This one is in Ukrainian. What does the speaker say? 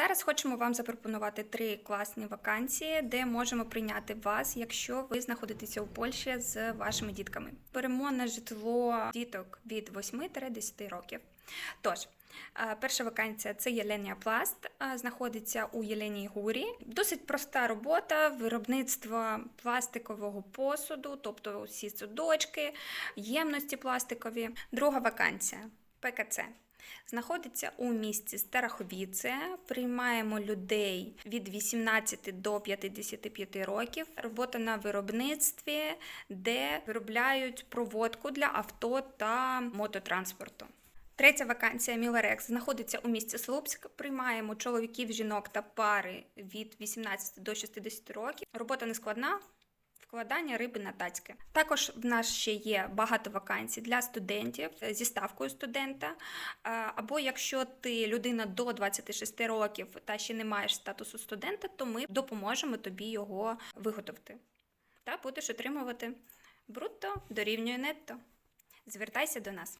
Зараз хочемо вам запропонувати три класні вакансії, де можемо прийняти вас, якщо ви знаходитеся у Польщі з вашими дітками. Беремо на житло діток від 8 до 10 років. Тож, е, перша вакансія це Єленія Пласт, е, знаходиться у Єленії Гурі. Досить проста робота виробництво пластикового посуду, тобто усі судочки, ємності пластикові. Друга вакансія ПКЦ. Знаходиться у місті Стараховіце. Приймаємо людей від 18 до 55 років. Робота на виробництві, де виробляють проводку для авто та мототранспорту. Третя вакансія Міларекс знаходиться у місті Слупськ. Приймаємо чоловіків, жінок та пари від 18 до 60 років. Робота не складна. Вкладання риби на тацьки. Також в нас ще є багато вакансій для студентів зі ставкою студента. Е, Або якщо ти людина до 26 років та ще не маєш статусу студента, то ми допоможемо тобі його виготовити. Та будеш отримувати брутто дорівнює нетто. Звертайся до нас.